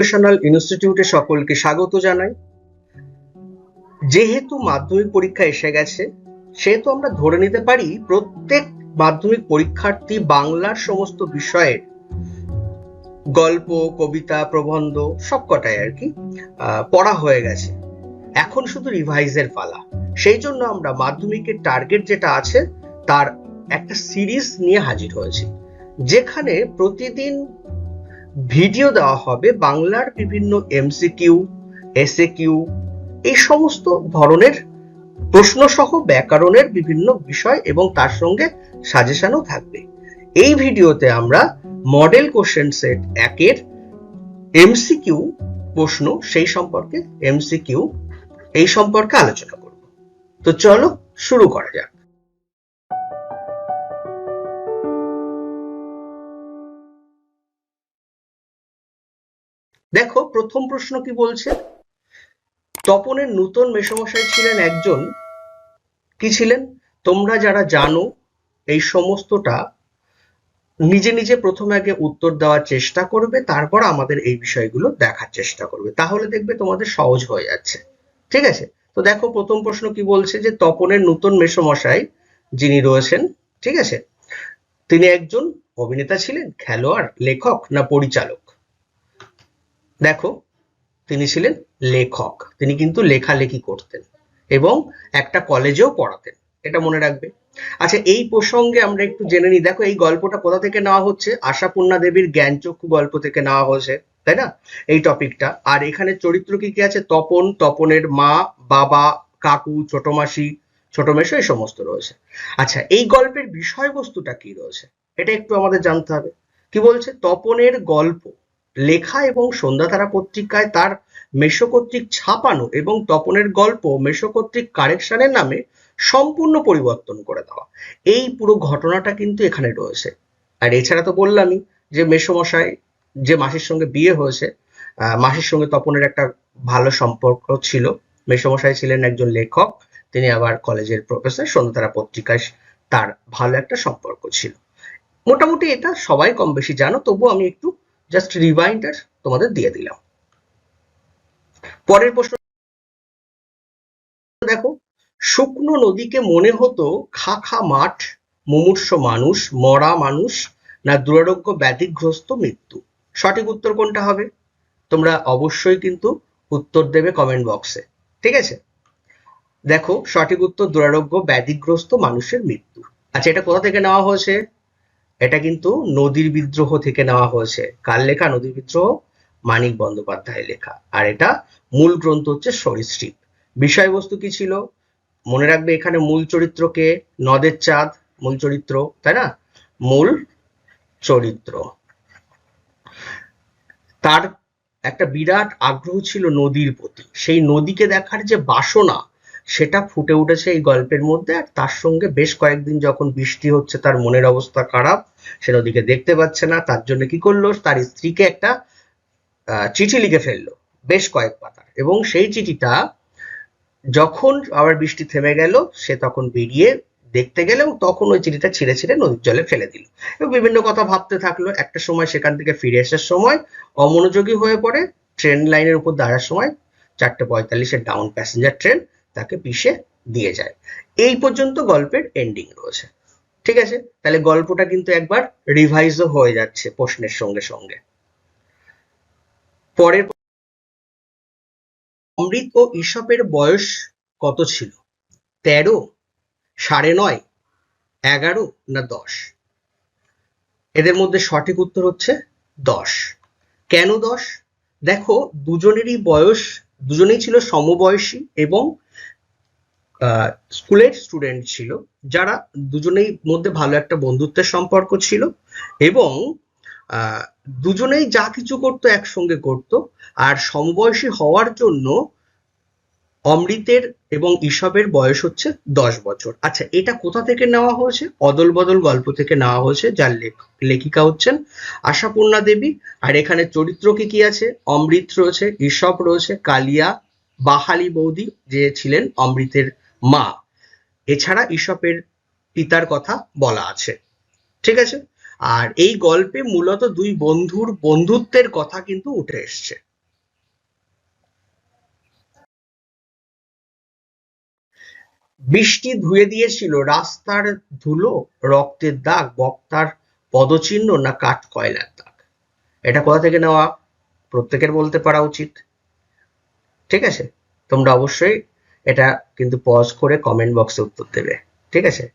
Educational ইনস্টিটিউটে সকলকে স্বাগত জানাই। যেহেতু মাধ্যমিক পরীক্ষা এসে গেছে, সেহেতু আমরা ধরে নিতে পারি প্রত্যেক মাধ্যমিক পরীক্ষার্থী বাংলার সমস্ত বিষয়ের গল্প, কবিতা, প্রবন্ধ সবকটাই আর কি পড়া হয়ে গেছে। এখন শুধু রিভাইজের পালা। সেই জন্য আমরা মাধ্যমিকের টার্গেট যেটা আছে, তার একটা সিরিজ নিয়ে হাজির হয়েছি। যেখানে প্রতিদিন ভিডিও দেওয়া হবে বাংলার বিভিন্ন এমসিকিউ এসএ কিউ এই সমস্ত ধরনের প্রশ্ন সহ ব্যাকরণের বিভিন্ন বিষয় এবং তার সঙ্গে সাজেশনও থাকবে। এই ভিডিওতে আমরা মডেল কোশ্চেন সেট একের এমসিকিউ প্রশ্ন, সেই সম্পর্কে এমসিকিউ এই সম্পর্কে আলোচনা করব। তো চলো শুরু করা যাক। দেখো, প্রথম প্রশ্ন কি বলছে? তপনের নূতন মেসমশাই ছিলেন একজন, কি ছিলেন? তোমরা যারা জানো, এই সমস্তটা নিজে নিজে প্রথমে আগে উত্তর দেওয়ার চেষ্টা করবে, তারপর আমাদের এই বিষয়গুলো দেখার চেষ্টা করবে। তাহলে দেখবে তোমাদের সহজ হয়ে যাচ্ছে। ঠিক আছে? তো দেখো, প্রথম প্রশ্ন কি বলছে যে তপনের নূতন মেসমশাই যিনি রয়েছেন, ঠিক আছে? তিনি একজন অভিনেতা ছিলেন, খেলোয়াড়, লেখক না পরিচালক? দেখো, তিনি ছিলেন লেখক। তিনি কিন্তু লেখালেখি করতেন এবং একটা কলেজেও পড়াতেন। এটা মনে রাখবে। আচ্ছা এই প্রসঙ্গে আমরা একটু জেনে নিই। দেখো, এই গল্পটা কোথা থেকে নেওয়া হচ্ছে? আশাপূর্ণা দেবীর জ্ঞানচক্ষু গল্প থেকে নেওয়া হয়েছে, তাই না? এই টপিকটা আর এখানে চরিত্র কি কি আছে? তপন, তপনের মা, বাবা, কাকু ছোট মাসি ছোট মেশো এই সমস্ত রয়েছে। আচ্ছা এই গল্পের বিষয়বস্তুটা কি রয়েছে? এটা একটু আমাদের জানতে হবে। কি বলছে? তপনের গল্প। লেখা এবং সন্ধ্যাতারা পত্রিকায় তার মেশো কর্তৃক ছাপানো এবং তপনের গল্প মেশো কর্তৃক কারেকশনের নামে সম্পূর্ণ পরিবর্তন করে দেওয়া। এই পুরো ঘটনাটা কিন্তু এখানে রয়েছে। আর এছাড়া তো বললামই যে মেসমশাই যে মাসির সঙ্গে বিয়ে হয়েছে মাসির সঙ্গে তপনের একটা ভালো সম্পর্ক ছিল। মেসমশাই ছিলেন একজন লেখক, তিনি আবার কলেজের প্রফেসর, সন্ধ্যাতারা পত্রিকায় তার ভালো একটা সম্পর্ক ছিল। মোটামুটি এটা সবাই কম বেশি জানো তবু আমি একটু জাস্ট রিমাইন্ডার তোমাদের দিয়ে দিলাম। পরের প্রশ্ন, দেখো, শুকনো নদীকে মনে হতো খা খা মাঠ, মুমূর্ষ মানুষ, মরা মানুষ, না দুরারোগ্য ব্যাধিগ্রস্ত মৃত্যু। সঠিক উত্তর কোনটা হবে? তোমরা অবশ্যই কিন্তু উত্তর দেবে কমেন্ট বক্সে ঠিক আছে? দেখো, সঠিক উত্তর দুরারোগ্য ব্যাধিগ্রস্ত মানুষের মৃত্যু। আচ্ছা এটা কোথা থেকে নেওয়া হয়েছে? এটা কিন্তু নদীর বিদ্রোহ থেকে নেওয়া হয়েছে। কার লেখা? নদীর বিদ্রোহ? মানিক বন্দ্যোপাধ্যায়ের লেখা। আর এটা মূল গ্রন্থ হচ্ছে সরীসৃপ। বিষয়বস্তু কি ছিল? মনে রাখবে এখানে মূল চরিত্রকে নদের চাঁদ, মূল চরিত্র, তাই না? মূল চরিত্র। তার একটা বিরাট আগ্রহ ছিল নদীর প্রতি। সেই নদীকে দেখার যে বাসনা সেটা ফুটে উঠেছে এই গল্পের মধ্যে আর তার সঙ্গে বেশ কয়েকদিন যখন বৃষ্টি হচ্ছে, তার মনের অবস্থা খারাপ, সে নদীকে দেখতে পাচ্ছে না, তার জন্য কি করল? তার স্ত্রীকে একটা চিঠি লিখে ফেলল, বেশ কয়েক পাতার। এবং সেই চিঠিটা যখন আবার বৃষ্টি থেমে গেল, সে তখন বেরিয়ে দেখতে গেল এবং তখন ওই চিঠিটা ছিঁড়ে ছিঁড়ে নদীর জলে ফেলে দিল। এবং বিভিন্ন কথা ভাবতে থাকল, একটা সময় সেখান থেকে ফিরে আসার সময় অমনোযোগী হয়ে পড়ে, ট্রেন লাইনের উপর দাঁড়ার সময়, চারটে পঁয়তাল্লিশের ডাউন প্যাসেঞ্জার ট্রেন তাকে পিষে দিয়ে যায়। এই পর্যন্ত গল্পের এন্ডিং রয়েছে। ঠিক আছে? তাহলে গল্পটা কিন্তু একবার রিভাইজও হয়ে যাচ্ছে প্রশ্নের সঙ্গে সঙ্গে। পরের অমৃত ও ঈশপের বয়স কত ছিল? তেরো, সাড়ে নয়, এগারো না দশ? এদের মধ্যে সঠিক উত্তর হচ্ছে দশ। কেন দশ? দেখো, দুজনেরই বয়স দুজনেই ছিল সমবয়সী এবং স্কুলের স্টুডেন্ট ছিল, যারা দুজনেই মধ্যে ভালো একটা বন্ধুত্বের সম্পর্ক ছিল এবং দুজনেই যা কিছু করতো একসঙ্গে করতো। আর সমবয়সী হওয়ার জন্য অমৃতের এবং ঈশপের বয়স হচ্ছে দশ বছর। আচ্ছা এটা কোথা থেকে নেওয়া হয়েছে? অদল বদল গল্প থেকে নেওয়া হয়েছে, যার লেখ- লেখিকা হচ্ছেন আশাপূর্ণা দেবী। আর এখানে চরিত্র কি কি আছে? অমৃত রয়েছে ঈশপ রয়েছে, কালিয়া, বাহালি বৌদি যে ছিলেন অমৃতের মা। এছাড়া ঈশপের পিতার কথা বলা আছে। ঠিক আছে? আর এই গল্পে মূলত দুই বন্ধুর বন্ধুত্বের কথা কিন্তু উঠে এসছে। বৃষ্টি ধুয়ে দিয়েছিল, রাস্তার ধুলো, রক্তের দাগ, বক্তার পদচিহ্ন না কাঠ কয়লার দাগ। এটা কোথা থেকে নেওয়া? প্রত্যেকের বলতে পারা উচিত। ঠিক আছে? তোমরা অবশ্যই এটা কিন্তু পজ করে কমেন্ট বক্সে উত্তর দেবে। ঠিক আছে?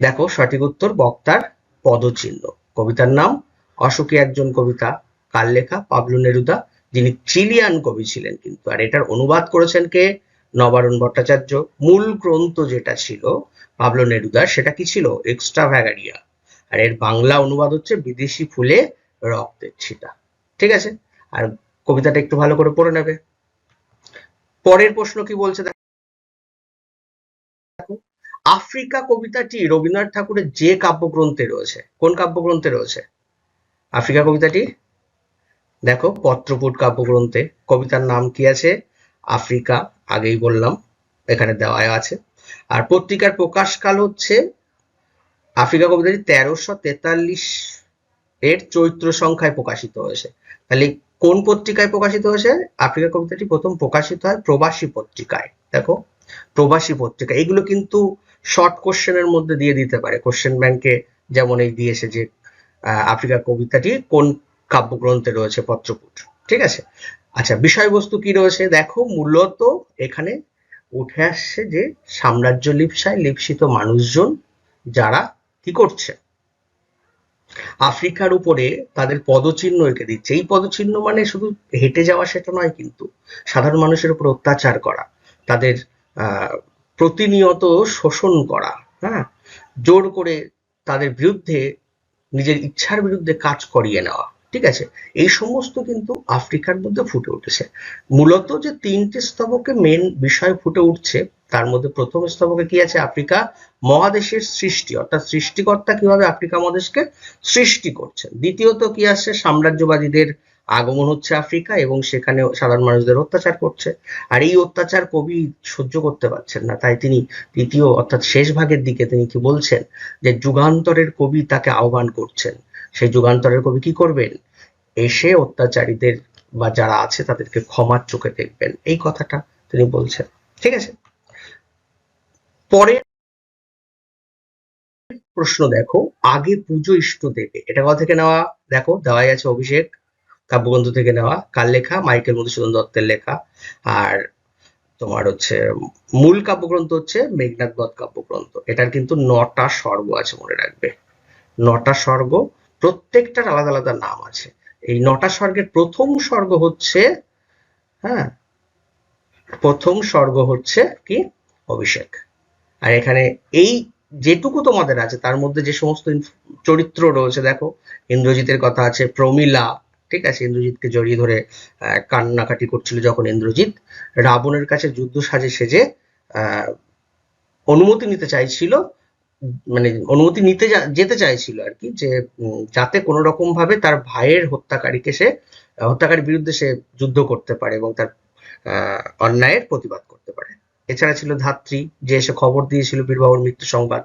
দেখো, সঠিক উত্তর, বক্তার পদচিহ্ন। কবিতার নাম অশোকে একজন কবিতা, কার লেখা? পাবলু নেরুদা, যিনি চিলিয়ান কবি ছিলেন কিন্তু। আর এটার অনুবাদ করেছেন কে? নবারুণ ভট্টাচার্য, মূল গ্রন্থ যেটা ছিল, পাবলো নেরুদার, সেটা কি ছিল? এক্সট্রা ভ্যাগারিয়া আর এর বাংলা অনুবাদ হচ্ছে বিদেশি ফুলে রক্তের ছিটা। ঠিক আছে? আর কবিতাটা একটু ভালো করে পড়ে নেবে। পরের প্রশ্ন কি বলছে? দেখো, আফ্রিকা কবিতাটি রবীন্দ্রনাথ ঠাকুরের যে কাব্যগ্রন্থে রয়েছে, কোন কাব্যগ্রন্থে রয়েছে? আফ্রিকা কবিতাটি? দেখো পত্রপুট কাব্যগ্রন্থে। কবিতার নাম কি আছে? আফ্রিকা আগেই বললাম, এখানে দেওয়া আছে। আর পত্রিকার প্রকাশকাল হচ্ছে আফ্রিকা কবিতাটি তেরোশো তেতাল্লিশ এর চৈত্র সংখ্যায় প্রকাশিত হয়েছে। তাহলে কোন পত্রিকায় প্রকাশিত হয়েছে? আফ্রিকা কবিতাটি প্রথম প্রকাশিত হয় প্রবাসী পত্রিকায়। দেখো, প্রবাসী পত্রিকা। এগুলো কিন্তু শর্ট কোশ্চেনের মধ্যে দিয়ে দিতে পারে। কোশ্চেন ব্যাংকে যেমন এই দিয়েছে যে আফ্রিকা কবিতাটি কোন কাব্যগ্রন্থে রয়েছে পত্রপুট। ঠিক আছে? আচ্ছা বিষয়বস্তু কি রয়েছে? দেখো, মূলত এখানে উঠে আসছে যে সাম্রাজ্য লিপসায় লিপসিত মানুষজন যারা কি করছে? আফ্রিকার উপরে তাদের পদচিহ্ন এঁকে দিচ্ছে। এই পদচিহ্ন মানে শুধু হেঁটে যাওয়া সেটা নয় কিন্তু সাধারণ মানুষের উপর অত্যাচার করা, তাদের প্রতিনিয়ত শোষণ করা হ্যাঁ? জোর করে তাদের বিরুদ্ধে, নিজের ইচ্ছার বিরুদ্ধে কাজ করিয়ে নেওয়া। ঠিক আছে? এই সমস্ত কিন্তু আফ্রিকার মধ্যে ফুটে উঠেছে। মূলত যে তিনটি স্তবকে মেন বিষয় ফুটে উঠছে, তার মধ্যে প্রথম স্তবকে কি আছে? আফ্রিকা মহাদেশের সৃষ্টি, অর্থাৎ সৃষ্টিকর্তা কীভাবে আফ্রিকা মহাদেশকে সৃষ্টি করছেন? দ্বিতীয়ত কি আসছে সাম্রাজ্যবাদীদের আগমন হচ্ছে আফ্রিকা এবং সেখানে সাধারণ মানুষদের অত্যাচার করছে। আর এই অত্যাচার কবি সহ্য করতে পারছেন না। তাই তিনি তৃতীয়, অর্থাৎ শেষ ভাগের দিকে তিনি কি বলছেন? যে যুগান্তরের কবি তাকে আহ্বান করছেন। সেই যুগান্তরের কবি কি করবেন? এসে অত্যাচারীদের বা যারা আছে তাদেরকে ক্ষমার চোখে দেখবেন। এই কথাটা তিনি বলছেন। ঠিক আছে? পরে প্রশ্ন দেখো, আগে পুজো ইষ্ট দেবে। এটা কথা থেকে নেওয়া? দেখো, দেওয়াই আছে অভিষেক, কাব্যগ্রন্থ থেকে নেওয়া। কার লেখা? মাইকেল মধুসূদন দত্তের লেখা। আর তোমার হচ্ছে, মূল কাব্যগ্রন্থ হচ্ছে মেঘনাথ বধ কাব্যগ্রন্থ। এটার কিন্তু নটা স্বর্গ আছে মনে রাখবে। নটা স্বর্গ প্রত্যেকটার আলাদা আলাদা নাম আছে। এই নটা স্বর্গের প্রথম স্বর্গ হচ্ছে হ্যাঁ? প্রথম স্বর্গ হচ্ছে কি? অভিষেক। আর এখানে এই যেটুকু তোমাদের আছে, তার মধ্যে যে সমস্ত চরিত্র রয়েছে, দেখো, ইন্দ্রজিতের কথা আছে, প্রমিলা, ঠিক আছে? ইন্দ্রজিৎকে জড়িয়ে ধরে কান্নাকাটি করছিল যখন ইন্দ্রজিৎ। রাবণের কাছে যুদ্ধ সাজে সেজে অনুমতি নিতে চাইছিল মানে অনুমতি নিতে যেতে চাইছিল আর কি যে যাতে কোনো রকম ভাবে তার ভাইয়ের হত্যাকারীকে সে হত্যাকারীর বিরুদ্ধে সে যুদ্ধ করতে পারে এবং তার অন্যায়ের প্রতিবাদ করতে পারে। এছাড়া ছিল ধাত্রী যে এসে খবর দিয়েছিল বীরবাবুর মৃত্যু সংবাদ।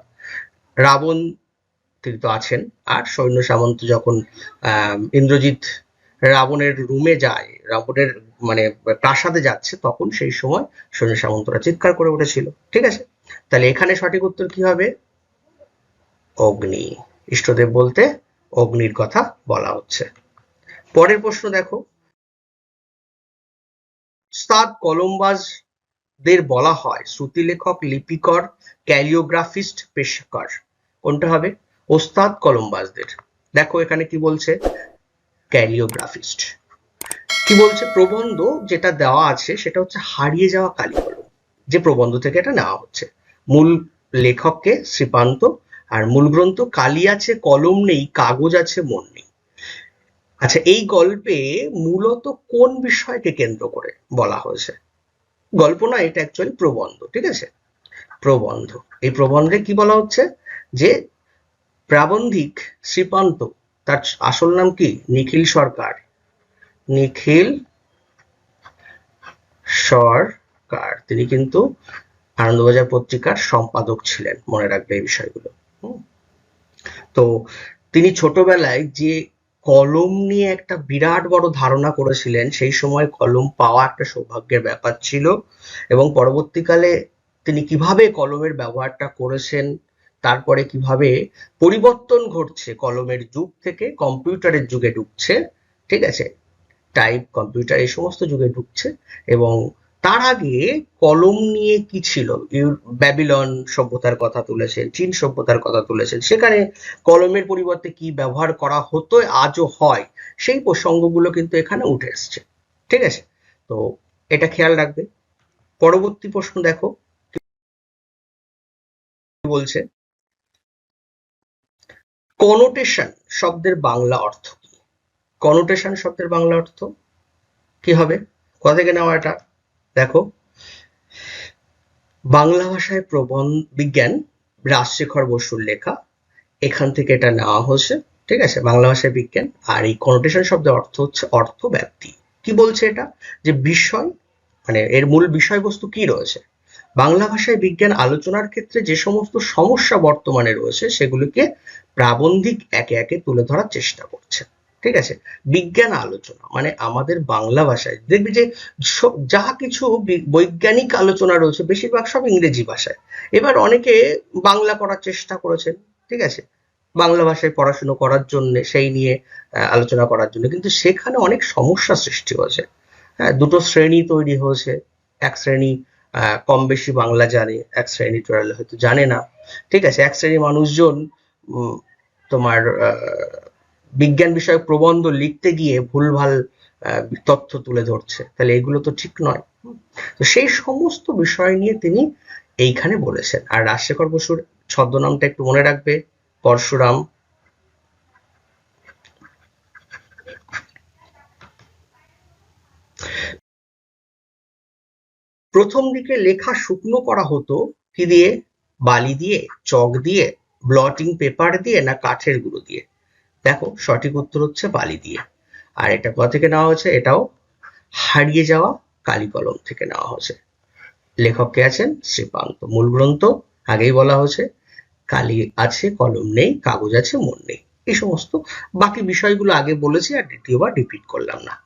রাবণ তিনি তো আছেন আর সৈন্য সামন্ত যখন আহ, ইন্দ্রজিৎ রাবণের রুমে যায় রাবণের মানে প্রাসাদে যাচ্ছে তখন সেই সময় সৈন্য সামন্তরা চিৎকার করে উঠেছিল। ঠিক আছে? তাহলে এখানে সঠিক উত্তর কি হবে? অগ্নি। ইষ্টদেব বলতে অগ্নির কথা বলা হচ্ছে। পরের প্রশ্ন দেখো। উস্তাদ কলম্বাজদের বলা হয় শ্রুতিলেখক, লিপিকর, ক্যালিওগ্রাফিস্ট, পেশাকর। কোনটা হবে? ওস্তাদ কলম্বাজদের দেখো এখানে কি বলছে? ক্যালিওগ্রাফিস্ট। কি বলছে? প্রবন্ধ যেটা দেওয়া আছে সেটা হচ্ছে হারিয়ে যাওয়া কালি কলম যে প্রবন্ধ থেকে এটা নেওয়া হচ্ছে। মূল লেখককে শ্রীপান্ত আর মূল গ্রন্থ কালি আছে, কলম নেই, কাগজ আছে, মন নেই। আচ্ছা এই গল্পে মূলত কোন বিষয়কে কেন্দ্র করে বলা হয়েছে? গল্প না, এটা অ্যাকচুয়ালি প্রবন্ধ, ঠিক আছে? প্রবন্ধ। এই প্রবন্ধে কি বলা হচ্ছে? যে প্রাবন্ধিক শ্রীপান্ত, তার আসল নাম কি? নিখিল সরকার। নিখিল সরকার। তিনি কিন্তু আনন্দবাজার পত্রিকার সম্পাদক ছিলেন, মনে রাখবে এই বিষয়গুলো। তো তিনি ছোটবেলায় যে কলম নিয়ে একটা বিরাট বড় ধারণা করেছিলেন, সেই সময় কলম পাওয়া একটা সৌভাগ্যের ব্যাপার ছিল এবং পরবর্তীকালে তিনি কীভাবে কলমের ব্যবহারটা করেছেন, তারপরে কীভাবে পরিবর্তন ঘটছে কলমের যুগ থেকে কম্পিউটারের যুগে ঢুকছে, ঠিক আছে? টাইপ, কম্পিউটার, এই সমস্ত যুগে ঢুকছে এবং তার আগে কলম নিয়ে কি ছিল? ব্যাবিলন সভ্যতার কথা তুলেছেন, চীন সভ্যতার কথা তুলেছেন। সেখানে কলমের পরিবর্তে কি ব্যবহার করা হতো, আজও হয়? সেই প্রসঙ্গগুলো কিন্তু এখানে উঠে এসছে। ঠিক আছে? তো এটা খেয়াল রাখবে। পরবর্তী প্রশ্ন দেখো। বলছে? কনোটেশন শব্দের বাংলা অর্থ কি? কনোটেশন শব্দের বাংলা অর্থ কি হবে? কোথা থেকে নেওয়া এটা? দেখো, বাংলা ভাষায় প্রবন্ধ বিজ্ঞান রাজশেখর বসুর লেখা, এখান থেকে এটা নেওয়া হয়েছে, ঠিক আছে? বাংলা ভাষায় বিজ্ঞান, আর এই কনোটেশন শব্দের অর্থ হচ্ছে অর্থ ব্যাপ্তি কি বলছে এটা? যে বিষয় মানে এর মূল বিষয়বস্তু কি রয়েছে? বাংলা ভাষায় বিজ্ঞান আলোচনার ক্ষেত্রে যে সমস্ত সমস্যা বর্তমানে রয়েছে, সেগুলিকে প্রাবন্ধিক একে একে তুলে ধরার চেষ্টা করছে। ঠিক আছে? বিজ্ঞান আলোচনা মানে আমাদের বাংলা ভাষায়। দেখবি যে যা কিছু বৈজ্ঞানিক আলোচনা রয়েছে, বেশিরভাগ সব ইংরেজি ভাষায়। এবার অনেকে বাংলা করার চেষ্টা করেছেন, ঠিক আছে? বাংলা ভাষায় পড়াশুনো করার জন্য, সেই নিয়ে আলোচনা করার জন্য। কিন্তু সেখানে অনেক সমস্যা সৃষ্টি হয়েছে। হ্যাঁ দুটো শ্রেণি তৈরি হয়েছে। এক শ্রেণি কম বেশি বাংলা জানে, এক শ্রেণি টোটাল হয়তো জানে না। ঠিক আছে? এক শ্রেণির মানুষজন তোমার বিজ্ঞান বিষয়ক প্রবন্ধ লিখতে গিয়ে ভুলভাল তথ্য তুলে ধরছে। তাহলে এগুলো তো ঠিক নয়। তো সেই সমস্ত বিষয় নিয়ে তিনি এইখানে বলেছেন। আর রাজশেখর বসুর ছদ্মনামটা একটু মনে রাখবে। পরশুরাম। প্রথম দিকে লেখা শুকনো করা হতো কি দিয়ে? বালি দিয়ে, চক দিয়ে ব্লটিং পেপার দিয়ে না কাঠের গুঁড়ো দিয়ে? দেখো, সঠিক উত্তর হচ্ছে বালি দিয়ে। আর এটা কোথা থেকে নেওয়া হয়েছে? এটাও হারিয়ে যাওয়া কালি কলম থেকে নেওয়া হয়েছে। লেখক কে আছেন? শ্রীপান্ত। মূল গ্রন্থ, আগেই বলা হয়েছে, কালি আছে, কলম নেই, কাগজ আছে, মন নেই। এই সমস্ত বাকি বিষয়গুলো আগে বলেছি আর দ্বিতীয়বার রিপিট করলাম না।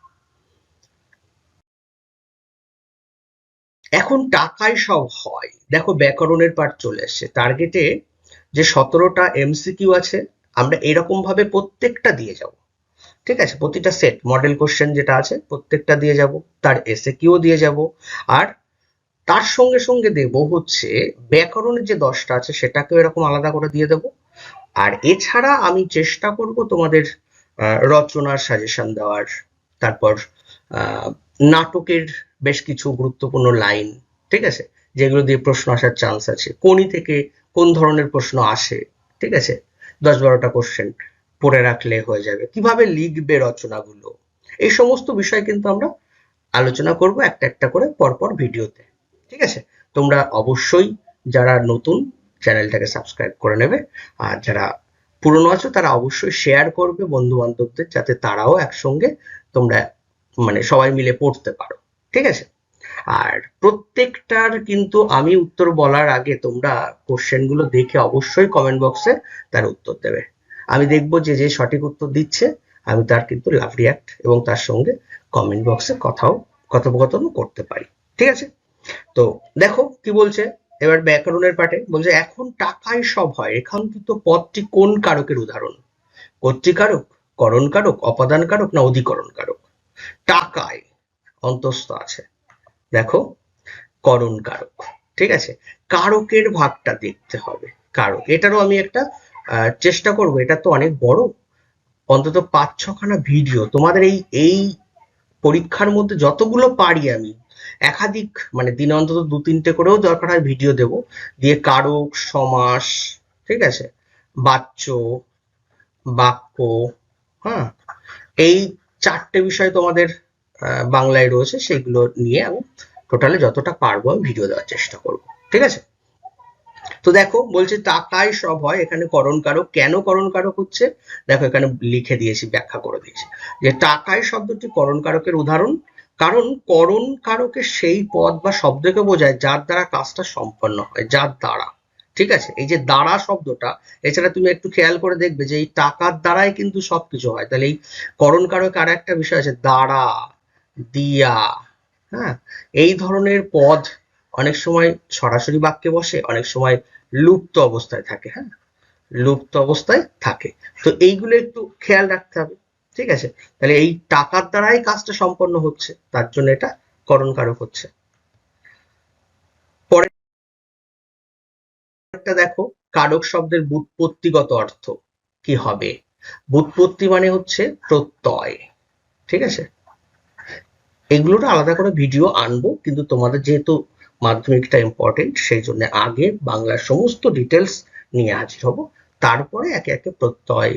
এখন টাকায় সব হয়। দেখো, ব্যাকরণের পার্ট চলে এসছে। টার্গেটে যে সতেরোটা এমসিকিউ আছে আমরা এরকম ভাবে প্রত্যেকটা দিয়ে যাব। ঠিক আছে? প্রতিটা সেট মডেল কোশ্চেন যেটা আছে, প্রত্যেকটা দিয়ে যাব, তার এসে কিউ দিয়ে যাব, আর তার সঙ্গে সঙ্গে দেব হচ্ছে ব্যাকরণের যে দশটা আছে, সেটাকেও এরকম আলাদা করে দিয়ে দেব। আর এছাড়া আমি চেষ্টা করব তোমাদের রচনার সাজেশন দেওয়ার, তারপর নাটকের বেশ কিছু গুরুত্বপূর্ণ লাইন ঠিক আছে? যেগুলো দিয়ে প্রশ্ন আসার চান্স আছে। কোনি থেকে কোন ধরনের প্রশ্ন আসে, ঠিক আছে? দশ বারোটা কোশ্চেন পড়ে রাখলে হয়ে যাবে। কীভাবে লিখবে রচনাগুলো? এই সমস্ত বিষয় কিন্তু আমরা আলোচনা করব একটা একটা করে পরপর ভিডিওতে। ঠিক আছে? তোমরা অবশ্যই যারা নতুন চ্যানেলটাকে সাবস্ক্রাইব করে নেবে, আর যারা পুরনো আছো তারা অবশ্যই শেয়ার করবে বন্ধু বান্ধবদের যাতে তারাও একসঙ্গে তোমরা মানে সবাই মিলে পড়তে পারো। ঠিক আছে? আর প্রত্যেকটার কিন্তু আমি উত্তর বলার আগে তোমরা কোশ্চেনগুলো দেখে অবশ্যই কমেন্ট বক্সে তার উত্তর দেবে। আমি দেখব যে যে সঠিক উত্তর দিচ্ছে, আমি তার কিন্তু লাভ রিয়াক্ট এবং তার সঙ্গে কমেন্ট বক্সে কথাও, কথোপকথনও করতে পারি। ঠিক আছে? তো দেখো কি বলছে? এবার ব্যাকরণের পাঠে বলছে, এখন টাকায় সব হয়। রেখাঙ্কিত পদটি কোন কারকের উদাহরণ? কর্তৃকারক করণ কারক অপাদান কারক না অধিকরণ কারক টাকায় অন্তস্থ আছে। দেখো, করণ কারক, ঠিক আছে? কারকের ভাগটা দেখতে হবে। কারক, এটারও আমি একটা চেষ্টা করব। এটা তো অনেক বড়। অন্তত পাঁচ ছখানা ভিডিও। তোমাদের এই এই পরীক্ষার মধ্যে যতগুলো পারি আমি, একাধিক মানে দিনে অন্তত দু তিনটে করেও দরকার হয় ভিডিও দেব। দিয়ে কারক, সমাস, ঠিক আছে? বাচ্য, বাক্য হ্যাঁ? এই চারটে বিষয় তোমাদের বাংলায় রয়েছে, সেগুলো নিয়ে আমি টোটালে যতটা পারব আমি ভিডিও দেওয়ার চেষ্টা করব। ঠিক আছে? তো দেখো, বলছে টাকায় সব হয়, এখানে করণ কারক কেন করণ কারক হচ্ছে? দেখো, এখানে লিখে দিয়েছি, ব্যাখ্যা করে দিয়েছি। যে টাকায় শব্দটি করণ কারকের উদাহরণ। কারণ করণ কারকের সেই পদ বা শব্দকে বোঝায় যার দ্বারা কাজটা সম্পন্ন হয়, যার দ্বারা। ঠিক আছে? এই যে দ্বারা শব্দটা, এছাড়া তুমি একটু খেয়াল করে দেখবে যে এই টাকার দ্বারাই কিন্তু সবকিছু হয়। তাহলে এই করণ কারক আর একটা বিষয় আছে, দ্বারা। দিয়া। হ্যাঁ এই ধরনের পদ অনেক সময় সরাসরি বাক্যে বসে, অনেক সময় লুপ্ত অবস্থায় থাকে হ্যাঁ? লুপ্ত অবস্থায় থাকে। তো এইগুলো একটু খেয়াল রাখতে হবে, ঠিক আছে? তাহলে এই টাকার দ্বারাই কাজটা সম্পন্ন হচ্ছে, তার জন্য এটা করণ কারক হচ্ছে পরেরটা দেখো, কারক শব্দের বুৎপত্তিগত অর্থ কি হবে? বুৎপত্তি মানে হচ্ছে প্রত্যয়, ঠিক আছে? এগুলোর আলাদা করে ভিডিও আনব, কিন্তু তোমাদের যেহেতু মাধ্যমিকটা ইম্পর্টেন্ট সেই জন্য আগে বাংলার সমস্ত ডিটেলস নিয়ে হাজির হব। তারপরে একে একে প্রত্যয়,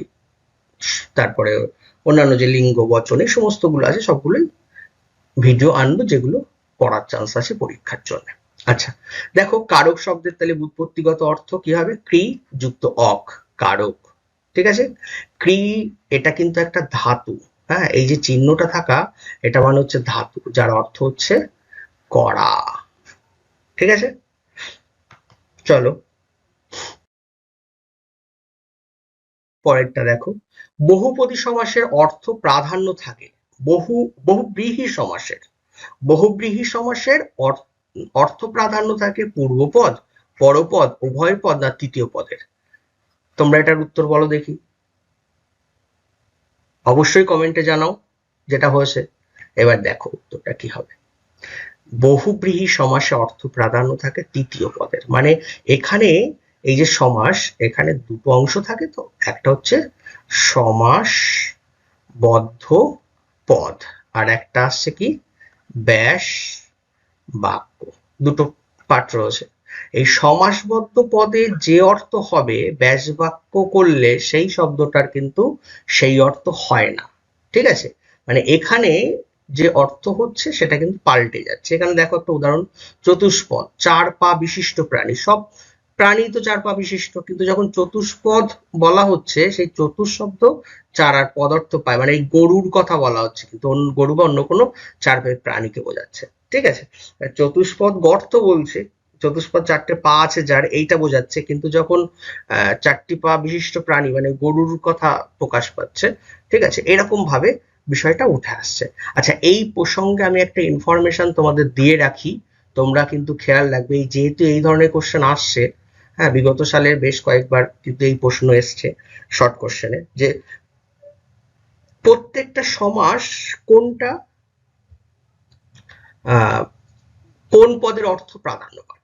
তারপরে অন্যান্য যে লিঙ্গ, বচন, এই সমস্তগুলো আছে, সবগুলোই ভিডিও আনব, যেগুলো পড়ার চান্স আছে পরীক্ষার জন্য। আচ্ছা দেখো, কারক শব্দের তাহলে উৎপত্তিগত অর্থ কি হবে? ক্রি যুক্ত অক, কারক। ঠিক আছে? ক্রি, এটা কিন্তু একটা ধাতু। হ্যাঁ এই যে চিহ্নটা থাকা, এটা মানে হচ্ছে ধাতু, যার অর্থ হচ্ছে করা ঠিক আছে? চলো। পরেরটা দেখো। বহুপদী সমাসের অর্থ প্রাধান্য থাকে। বহু, বহুব্রীহি সমাসের। বহুব্রীহি সমাসের অর্থ প্রাধান্য থাকে পূর্বপদ, পরপদ উভয় পদ না তৃতীয় পদের তোমরা এটার উত্তর বলো দেখি। অবশ্যই কমেন্টে জানাও যেটা হয়েছে। এবার দেখো উত্তরটা কি হবে। বহুব্রীহি সমাসে অর্থ প্রাধান্য থাকে তৃতীয় পদের। মানে এখানে এই যে সমাস, এখানে দুটো অংশ থাকে তো। একটা হচ্ছে সমাস বদ্ধ পদ আর একটা আসছে কি? ব্যাস বাক্য। দুটো পাঠ রয়েছে। এই সমাসবদ্ধ পদে যে অর্থ হবে ব্যাস বাক্য করলে সেই শব্দটার কিন্তু সেই অর্থ হয় না। ঠিক আছে? মানে এখানে যে অর্থ হচ্ছে সেটা কিন্তু পাল্টে যাচ্ছে। এখানে দেখো একটা উদাহরণ, চতুষ্পদ, চার পা বিশিষ্ট প্রাণী। সব প্রাণী তো চার পা বিশিষ্ট, কিন্তু যখন চতুষ্পদ বলা হচ্ছে, সেই চতুর শব্দ চার আর পদার্থ পায়। মানে এই গরুর কথা বলা হচ্ছে, কিন্তু অন্য গরু বা অন্য কোনো চার পায়ের প্রাণীকে বোঝাচ্ছে। ঠিক আছে? চতুষ্পদ গর্ত বলছে চতুষ্পদ চারটে পা আছে যার, এইটা বোঝাচ্ছে। কিন্তু যখন চারটি পা বিশিষ্ট প্রাণী মানে গরুর কথা প্রকাশ পাচ্ছে, ঠিক আছে? এরকম ভাবে বিষয়টা উঠে আসছে। আচ্ছা এই প্রসঙ্গে আমি একটা ইনফরমেশন তোমাদের দিয়ে রাখি। তোমরা কিন্তু খেয়াল রাখবে যেহেতু এই ধরনের কোশ্চেন আসছে হ্যাঁ বিগত সালের বেশ কয়েকবার কিন্তু এই প্রশ্ন এসছে শর্ট কোশ্চেনে যে প্রত্যেকটা সমাস কোনটা কোন পদের অর্থ প্রাধান্য পাচ্ছে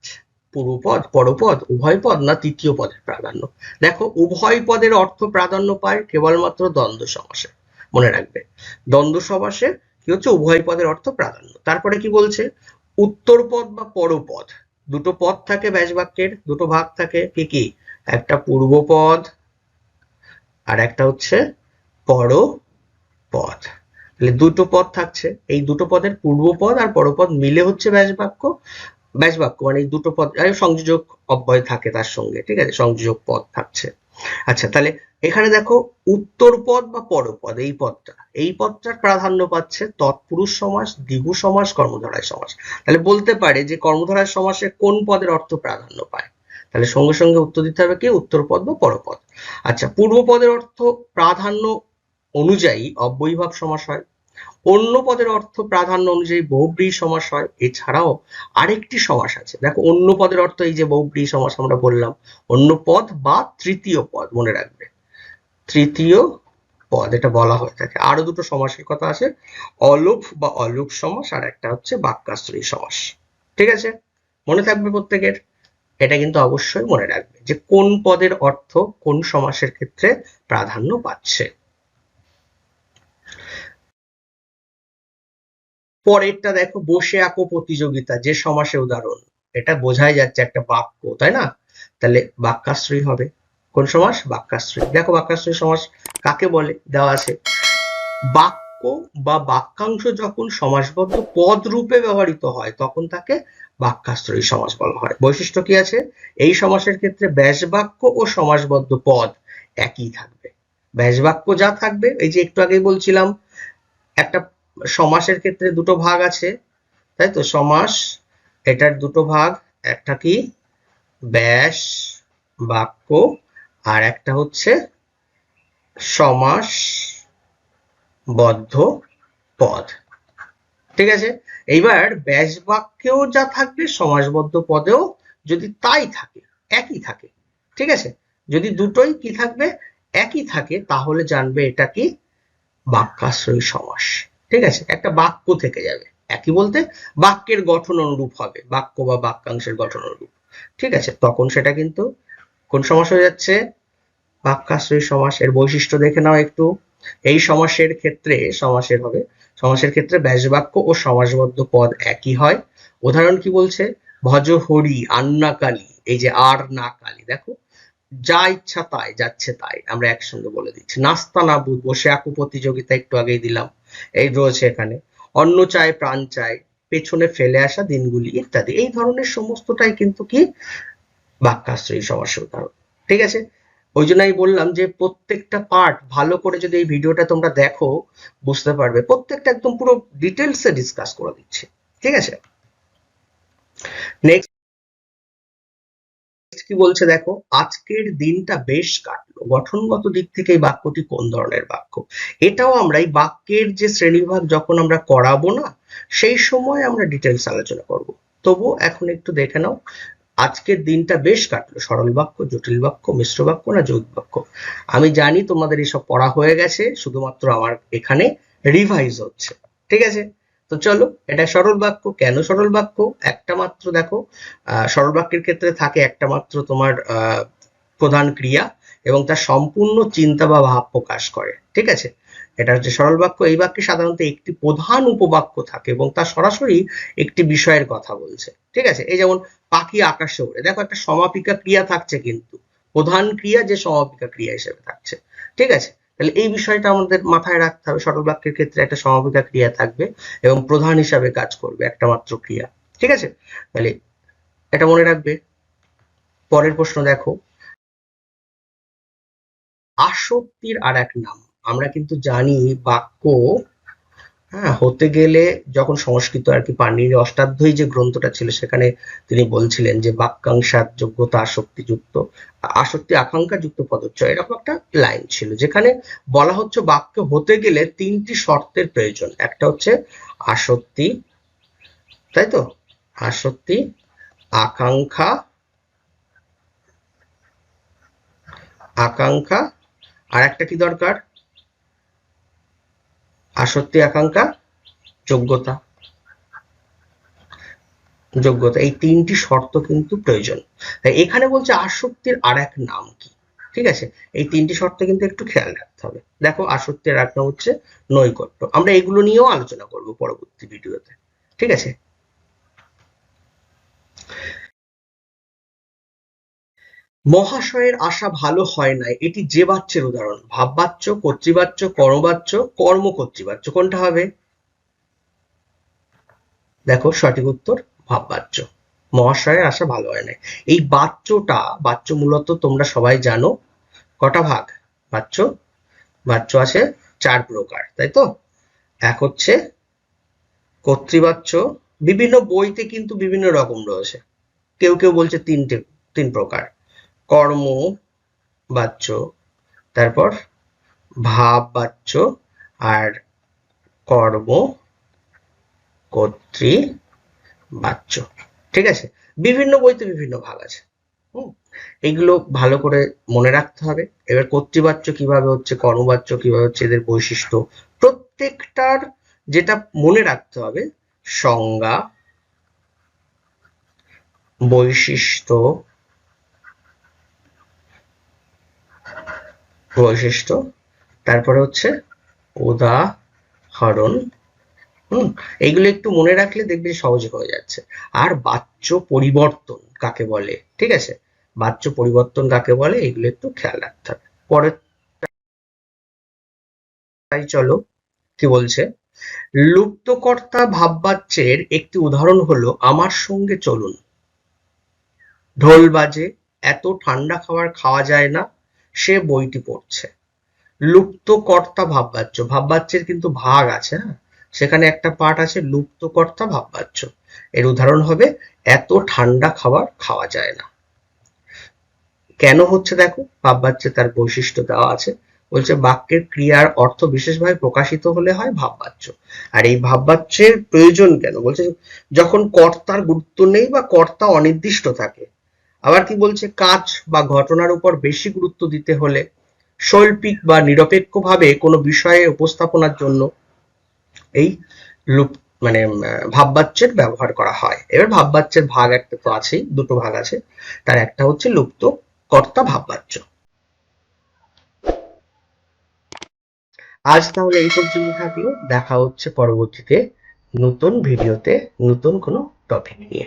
পূর্বপদ, পরপদ উভয় পদ না তৃতীয় পদের প্রাধান্য? দেখো, উভয় পদের অর্থ প্রাধান্য পায় কেবলমাত্র দ্বন্দ্ব সমাসে। মনে রাখবে। দ্বন্দ্ব সমাসে কি হচ্ছে? উভয় পদের অর্থ প্রাধান্য। তারপরে কি বলছে? উত্তর পদ বা পরপদ। দুটো পদ থাকে ব্যাস বাক্যের দুটো ভাগ থাকে কি কি? একটা পূর্বপদ আর একটা হচ্ছে পরপদ। তাহলে দুটো পদ থাকছে। এই দুটো পদের পূর্বপদ আর পরপদ মিলে হচ্ছে ব্যাস বাক্য ব্যাস বাক্য মানে এই দুটো পদ সংযোজক অব্যয় থাকে তার সঙ্গে, ঠিক আছে? সংযোজক পদ থাকছে। আচ্ছা তাহলে এখানে দেখো উত্তর পদ বা পরপদ এই পদটা। এই পদটার প্রাধান্য পাচ্ছে তৎপুরুষ সমাস, দ্বিগু সমাস, কর্মধারায় সমাস। তাহলে বলতে পারে যে কর্মধারায় সমাসে কোন পদের অর্থ প্রাধান্য পায়? তাহলে সঙ্গে সঙ্গে উত্তর দিতে হবে কি? উত্তর পদ বা পরপদ আচ্ছা পূর্ব পদের অর্থ প্রাধান্য অনুযায়ী অব্যয়ীভাব সমাস হয়। অন্য পদের অর্থ প্রাধান্য অনুযায়ী বহুব্রী সমাস হয়। এছাড়াও আরেকটি সমাস আছে। দেখো, অন্য পদের অর্থ এই যে বহুব্রীহি সমাস আমরা বললাম, অন্য পদ বা তৃতীয় পদ, মনে রাখবে। তৃতীয় পদ, এটা বলা হয়ে থাকে। আরও দুটো সমাসের কথা আছে, অলোপ বা অলোপ সমাস, আর একটা হচ্ছে বাক্যাশ্রয়ী সমাস। ঠিক আছে? মনে থাকবে প্রত্যেকের? এটা কিন্তু অবশ্যই মনে রাখবে যে কোন পদের অর্থ কোন সমাসের ক্ষেত্রে প্রাধান্য পাচ্ছে। পরেরটা দেখো, বসে আঁকো প্রতিযোগিতা, যে সমাসের উদাহরণ। এটা বোঝাই যাচ্ছে একটা বাক্য, তাই না? তাহলে বাক্যাশ্রয়ী হবে। কোন সমাস? বাক্যাশ্রয়ী। দেখো বাক্যাশ্রয়ী সমাস কাকে বলে? দেওয়া আছে। বাক্য বা বাক্যাংশ যখন সমাসবদ্ধ পদ রূপে ব্যবহৃত হয়, তখন তাকে বাক্যাশ্রয়ী সমাস বলা হয়। বৈশিষ্ট্য কি আছে? এই সমাসের ক্ষেত্রে ব্যাস বাক্য ও সমাসবদ্ধ পদ একই থাকবে। ব্যাস বাক্য যা থাকবে, এই যে একটু আগেই বলছিলাম, একটা সমাসের ক্ষেত্রে দুটো ভাগ আছে, তাই তো? সমাস, এটার দুটো ভাগ, একটা কি? ব্যাস, বাক্য, আর একটা হচ্ছে সমাস, বদ্ধ পদ। ঠিক আছে? এইবার ব্যাস বাক্যেও যা থাকবে সমাসবদ্ধ পদেও যদি তাই থাকে, একই থাকে, ঠিক আছে? যদি দুটোই কি থাকবে, একই থাকে, তাহলে জানবে এটা কি? বাক্যাশ্রয়ী সমাস। ঠিক আছে? একটা বাক্য থেকে যাবে। একই বলতে বাক্যের গঠন অনুরূপ হবে। বাক্য বা বাক্যাংশের গঠন অনুরূপ। ঠিক আছে? তখন সেটা কিন্তু কোন সমাস হয়ে যাচ্ছে? বাক্যাশ্রয়ী সমাস এর বৈশিষ্ট্য দেখে নাও একটু। এই সমাসের ক্ষেত্রে সমাসের হবে। সমাসের ক্ষেত্রে ব্যাসবাক্য ও সমাসবদ্ধ পদ একই হয়। উদাহরণ কি বলছে? ভজ হরি আন্না কালী এই যে আর না কালী দেখো? যা ইচ্ছা তাই, যাচ্ছে তাই। আমরা একসঙ্গে বলে দিচ্ছি। নাস্তা না বুধ বসে আকু প্রতিযোগিতা একটু আগেই দিলাম। এই রয়েছে এখানে। অন্ন চায়, প্রাণ চায়, পেছনে ফেলে আসা দিনগুলি ইত্যাদি। এই ধরনের সমস্তটাই কিন্তু কি? বাক্যাশ্রয়ী সমস্যার উদাহরণ ঠিক আছে? ওই জন্য বললাম যে প্রত্যেকটা পার্ট ভালো করে যদি এই ভিডিওটা তোমরা দেখো, বুঝতে পারবে। প্রত্যেকটা একদম পুরো ডিটেলসে ডিসকাস করে দিচ্ছে। ঠিক আছে? নেক্সট কি বলছে দেখো? আজকের দিনটা বেশ কাটলো। গঠনগত দিক থেকে এই বাক্যটি কোন ধরনের বাক্য? এটাও আমরা এই বাক্যের যে শ্রেণীবিভাগ যখন আমরা করাবো না, সেই সময় আমরা ডিটেলস আলোচনা করব। তবু এখন একটু দেখে নাও, আজকের দিনটা বেশ কাটলো। সরল বাক্য, জটিল বাক্য, মিশ্র বাক্য না যৌগিক বাক্য? আমি জানি তোমাদের এসব পড়া হয়ে গেছে, শুধুমাত্র আমার এখানে রিভাইজ হচ্ছে। ঠিক আছে? তো চলো, এটা সরল বাক্য। কেন সরল বাক্য? একটা মাত্র দেখো। সরল বাক্যের ক্ষেত্রে থাকে একটা মাত্র তোমার প্রধান ক্রিয়া এবং তার সম্পূর্ণ চিন্তা বা ভাব প্রকাশ করে। ঠিক আছে? এটা হচ্ছে সরল বাক্য। এই বাক্যে সাধারণত একটি প্রধান উপবাক্য থাকে এবং তা সরাসরি একটি বিষয়ের কথা বলছে। ঠিক আছে? এই যেমন পাখি আকাশে ওড়ে দেখো, একটা সমাপিকা ক্রিয়া থাকছে কিন্তু। প্রধান ক্রিয়া যে সমাপিকা ক্রিয়া হিসেবে থাকছে। ঠিক আছে? তাহলে এই বিষয়টা আমাদের মাথায় রাখতে হবে। সরল বাক্যের ক্ষেত্রে একটা সমাপিকা ক্রিয়া থাকবে এবং প্রধান হিসাবে কাজ করবে একটা মাত্র ক্রিয়া। ঠিক আছে? তাহলে এটা মনে রাখবে। পরের প্রশ্ন দেখো। আসক্তির আর এক নাম। আমরা কিন্তু জানি বাক্য হ্যাঁ হতে গেলে যখন সংস্কৃত আর কি পানির অষ্টাধ্যায়ী যে গ্রন্থটা ছিল, সেখানে তিনি বলছিলেন যে বাক্যাংশাত যোগ্যতা আসক্তি যুক্ত আসক্তি আকাঙ্ক্ষা যুক্ত পদচ্চয় এরকম একটা লাইন ছিল, যেখানে বলা হচ্ছে বাক্য হতে গেলে তিনটি শর্তের প্রয়োজন। একটা হচ্ছে আসক্তি, তাই তো? আসক্তি, আকাঙ্ক্ষা আকাঙ্ক্ষা, আর একটা কি দরকার? আসক্তি, আকাঙ্ক্ষা, যোগ্যতা। যোগ্যতা, এই তিনটি শর্ত কিন্তু প্রয়োজন। এখানে বলছে আসক্তির আর এক নাম কি? ঠিক আছে? এই তিনটি শর্ত কিন্তু একটু খেয়াল রাখতে হবে। দেখো, আসক্তির আর নাম হচ্ছে নৈকট্য। আমরা এগুলো নিয়েও আলোচনা করব পরবর্তী ভিডিওতে। ঠিক আছে? মহাশয়ের আশা ভালো হয় নাই, এটি যে বাচ্যের উদাহরণ। ভাববাচ্য, কর্তৃবাচ্য কর্মবাচ্য কর্মকর্তৃবাচ্য, কোনটা হবে? দেখো সঠিক উত্তর, ভাববাচ্য। মহাশয়ের আশা ভালো হয় নাই। এই বাচ্যটা, বাচ্য মূলত তোমরা সবাই জানো, কটা ভাগ? বাচ্য বাচ্য আছে চার প্রকার, তাই তো? এক হচ্ছে কর্তৃবাচ্য, বিভিন্ন বইতে কিন্তু বিভিন্ন রকম রয়েছে। কেউ কেউ বলছে তিনটে, তিন প্রকার। কর্ম বাচ্য, তারপর ভাব বাচ্য আর কর্ম কর্তৃ বাচ্য। ঠিক আছে? বিভিন্ন বইতে বিভিন্ন ভাগ আছে। এগুলো ভালো করে মনে রাখতে হবে। এবার কর্তৃবাচ্য কীভাবে হচ্ছে কর্মবাচ্য কীভাবে হচ্ছে, এদের বৈশিষ্ট্য প্রত্যেকটার যেটা মনে রাখতে হবে, সংজ্ঞা, বৈশিষ্ট্য বৈশিষ্ট্য তারপরে হচ্ছে উদাহরণ হুম, এইগুলো একটু মনে রাখলে দেখবে সহজে হয়ে যাচ্ছে। আর বাচ্য পরিবর্তন কাকে বলে? ঠিক আছে? বাচ্য পরিবর্তন কাকে বলে? এগুলো একটু খেয়াল রাখতে হবে। পরের তাই চলো, কি বলছে? লুপ্তকর্তা ভাববাচ্যের একটি উদাহরণ হলো, আমার সঙ্গে চলুন। ঢোল বাজে, এত ঠান্ডা খাবার খাওয়া যায় না। সে বইটি পড়ছে। লুপ্তকর্তা ভাববাচ্য, ভাববাচ্যের কিন্তু ভাগ আছে না? সেখানে একটা পার্ট আছে, লুপ্তকর্তা ভাববাচ্য। এর উদাহরণ হবে, এত ঠান্ডা খাবার খাওয়া যায় না। কেন হচ্ছে দেখো ভাববাচ্যে তার বৈশিষ্ট্য দেওয়া আছে। বলছে, বাক্যের ক্রিয়ার অর্থ বিশেষভাবে প্রকাশিত হলে হয় ভাববাচ্য। আর এই ভাববাচ্যের প্রয়োজন কেন? বলছে, যখন কর্তার গুরুত্ব নেই বা কর্তা অনির্দিষ্ট থাকে আবার কি বলছে? কাজ বা ঘটনার উপর বেশি গুরুত্ব দিতে হলে শৈল্পিক বা নিরপেক্ষভাবে কোনো বিষয়ে উপস্থাপনার জন্য এই লুপ মানে ভাববাচ্যের ব্যবহার করা হয়। এবার ভাববাচ্যের ভাগ একটা তো আছেই, দুটো ভাগ আছে। তার একটা হচ্ছে লুপ্ত কর্তা ভাববাচ্য। আজ তাহলে এই পর্যন্ত থাকল। দেখা হচ্ছে পরবর্তীতে নতুন ভিডিওতে, নতুন কোনো টপিক নিয়ে।